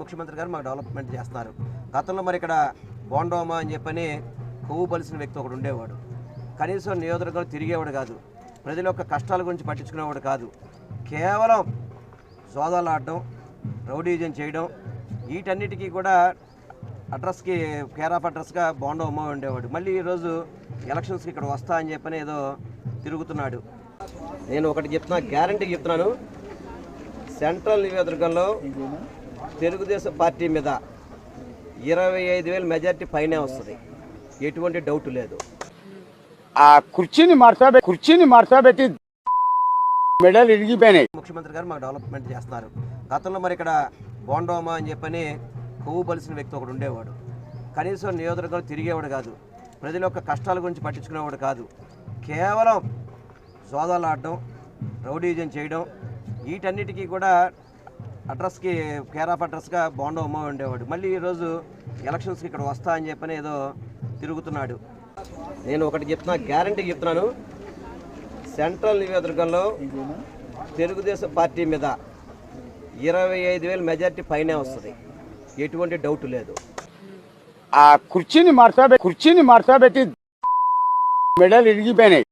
ముఖ్యమంత్రి గారు మాకు డెవలప్మెంట్ చేస్తున్నారు. గతంలో మరి ఇక్కడ బోండోమా అని చెప్పని కొవ్వు బలిసిన వ్యక్తి ఒకడు ఉండేవాడు. కనీసం నియోజకవర్గంలో తిరిగేవాడు కాదు. ప్రజల యొక్క కష్టాల గురించి పట్టించుకునేవాడు కాదు. కేవలం సోదాలు ఆడడం రౌడీజం చేయడం వీటన్నిటికీ కూడా అడ్రస్కి కేర్ ఆఫ్ అడ్రస్గా బోండోమా ఉండేవాడు. మళ్ళీ ఈరోజు ఎలక్షన్స్కి ఇక్కడ వస్తా అని చెప్పని ఏదో తిరుగుతున్నాడు. నేను ఒకటి చెప్తున్నా గ్యారంటీ చెప్తున్నాను. సెంట్రల్ నియోజకవర్గంలో తెలుగుదేశం పార్టీ మీద ఇరవై ఐదు వేల మెజార్టీ పైనే వస్తుంది. ఎటువంటి డౌట్ లేదు. ఆ కుర్చీని మార్చాబె కుర్చీని మార్చాబెట్టి మెడల్ ఇరిగిపోయినాయి. ముఖ్యమంత్రి గారు మాకు డెవలప్మెంట్ చేస్తున్నారు గతంలో మరి ఇక్కడ బోండోమా అని చెప్పని కొవ్వు పలిసిన వ్యక్తి ఒకడు ఉండేవాడు. కనీసం నియోజకవర్గంలో తిరిగేవాడు కాదు. ప్రజల యొక్క కష్టాల గురించి పట్టించుకునేవాడు కాదు. కేవలం సోదాలు ఆడడం రౌడీజం చేయడం వీటన్నిటికీ కూడా అడ్రస్కి కేర్ ఆఫ్ అడ్రస్గా బాండో అమ్మ ఉండేవాడు. మళ్ళీ ఈరోజు ఎలక్షన్స్కి ఇక్కడ వస్తా అని చెప్పని ఏదో తిరుగుతున్నాడు. నేను ఒకటి చెప్తున్నా గ్యారంటీ చెప్తున్నాను. సెంట్రల్ నియోజకవర్గంలో తెలుగుదేశం పార్టీ మీద ఇరవై ఐదు వేల మెజార్టీ పైనే వస్తుంది. ఎటువంటి డౌట్ లేదు. ఆ కుర్చీని మార్చాబె కుర్చీని మార్చాబెట్టి మెడల్ ఇరిగిపోయినాయి.